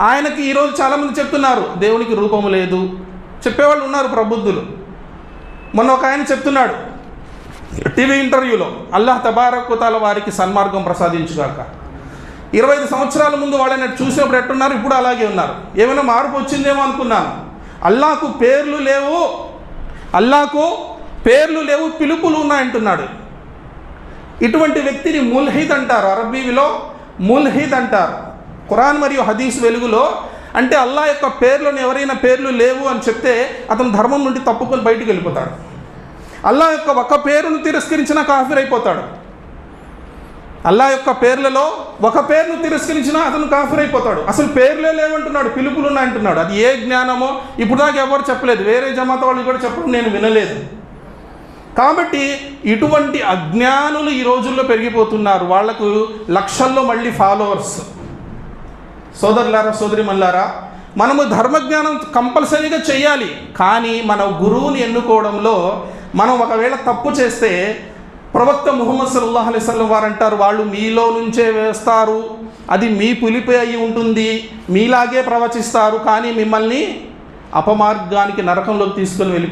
ఆయనకి ఈరోజు చాలామంది చెప్తున్నారు దేవునికి రూపము లేదు. చెప్పేవాళ్ళు ఉన్నారు ప్రబుద్ధులు. మొన్న ఒక ఆయన చెప్తున్నాడు టీవీ ఇంటర్వ్యూలో అల్లాహ్ తబారకుతాల వారికి సన్మార్గం ప్రసాదించుగాక. ఇరవై ఐదు సంవత్సరాల ముందు వాళ్ళని చూసినప్పుడు ఎట్టున్నారు? ఇప్పుడు అలాగే ఉన్నారు. ఏమైనా మార్పు వచ్చిందేమో అనుకున్నాను. అల్లాకు పేర్లు లేవు అల్లాకు పేర్లు లేవు పిలుపులు ఉన్నాయంటున్నాడు ఇటువంటి వ్యక్తిని ముల్హిద్ అంటారు అరబీలో ముల్హిద్ అంటారు. ఖురాన్ మరియు హదీస్ వెలుగులో అంటే అల్లా యొక్క పేర్లను ఎవరైనా పేర్లు లేవు అని చెప్తే అతను ధర్మం నుండి తప్పుకొని బయటకు వెళ్ళిపోతాడు. అల్లా యొక్క ఒక పేరును తిరస్కరించిన కాఫీర్ అయిపోతాడు. అల్లా యొక్క పేర్లలో ఒక పేరును తిరస్కరించినా అతను కాఫీర్ అయిపోతాడు. అసలు పేర్లే లేవంటున్నాడు పిలుపులు ఉన్నాయంటున్నాడు అది ఏ జ్ఞానమో ఇప్పుడు దాకా ఎవరు చెప్పలేదు. వేరే జమాత వాళ్ళు కూడా చెప్పడం నేను వినలేదు. కాబట్టి ఇటువంటి అజ్ఞానులు ఈ రోజుల్లో పెరిగిపోతున్నారు. వాళ్ళకు లక్షల్లో మళ్ళీ ఫాలోవర్స్ సోదరులారా సోదరి మల్లారా మనము ధర్మజ్ఞానం కంపల్సరీగా చేయాలి కానీ మన గురువుని ఎన్నుకోవడంలో మనం ఒకవేళ తప్పు చేస్తే ప్రవక్త ముహమ్మద్ సల్లాహ్ అలైస్లం వారు అంటారు వాళ్ళు మీలో నుంచే వేస్తారు. అది మీ పులిపే అయి ఉంటుంది. మీలాగే ప్రవచిస్తారు. కానీ మిమ్మల్ని అపమార్గానికి నరకంలోకి తీసుకొని వెళ్ళి